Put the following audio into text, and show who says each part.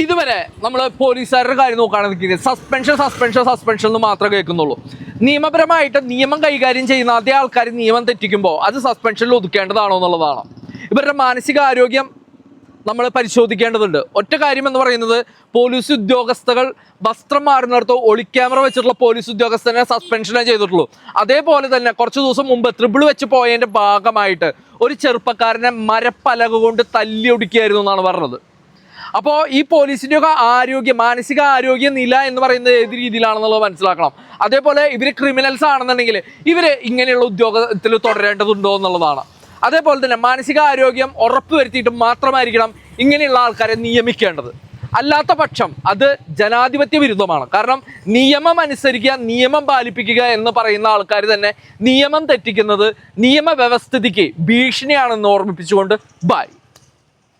Speaker 1: ഇതുവരെ നമ്മൾ പോലീസുകാരുടെ കാര്യം നോക്കുകയാണെങ്കിൽ സസ്പെൻഷൻ സസ്പെൻഷൻ സസ്പെൻഷൻ എന്ന് മാത്രമേ കേൾക്കുന്നുള്ളൂ. നിയമപരമായിട്ട് നിയമം കൈകാര്യം ചെയ്യുന്ന അതേ ആൾക്കാർ നിയമം തെറ്റിക്കുമ്പോൾ അത് സസ്പെൻഷനിൽ ഒതുക്കേണ്ടതാണോ എന്നുള്ളതാണ്. ഇവരുടെ മാനസികാരോഗ്യം നമ്മൾ പരിശോധിക്കേണ്ടതുണ്ട്. ഒറ്റ കാര്യം എന്ന് പറയുന്നത് പോലീസ് ഉദ്യോഗസ്ഥകൾ വസ്ത്രം മാറുന്നിടത്ത് ഒളിക്യാമറ വെച്ചിട്ടുള്ള പോലീസ് ഉദ്യോഗസ്ഥനെ സസ്പെൻഷനേ ചെയ്തിട്ടുള്ളൂ. അതേപോലെ തന്നെ കുറച്ച് ദിവസം മുമ്പ് ത്രിബിൾ വെച്ച് പോയതിന്റെ ഭാഗമായിട്ട് ഒരു ചെറുപ്പക്കാരനെ മരപ്പലക കൊണ്ട് തല്ലി ഒടുക്കിയായിരുന്നു എന്നാണ് പറഞ്ഞത്. അപ്പോൾ ഈ പോലീസിന്റെ ഒക്കെ ആരോഗ്യ മാനസിക ആരോഗ്യ നില എന്ന് പറയുന്നത് ഏത് രീതിയിലാണെന്നുള്ളത് മനസ്സിലാക്കണം. അതേപോലെ ഇവർ ക്രിമിനൽസ് ആണെന്നുണ്ടെങ്കിൽ ഇവർ ഇങ്ങനെയുള്ള ഉദ്യോഗത്തിൽ തുടരേണ്ടതുണ്ടോ എന്നുള്ളതാണ്. അതേപോലെ തന്നെ മാനസിക ആരോഗ്യം ഉറപ്പുവരുത്തിയിട്ട് മാത്രമായിരിക്കണം ഇങ്ങനെയുള്ള ആൾക്കാരെ നിയമിക്കേണ്ടത്. അല്ലാത്ത പക്ഷം അത് ജനാധിപത്യ വിരുദ്ധമാണ്. കാരണം നിയമം അനുസരിക്കുക നിയമം പാലിപ്പിക്കുക എന്ന് പറയുന്ന ആൾക്കാർ തന്നെ നിയമം തെറ്റിക്കുന്നത് നിയമവ്യവസ്ഥിതിക്ക് ഭീഷണിയാണെന്ന് ഓർമ്മിപ്പിച്ചുകൊണ്ട് ബൈ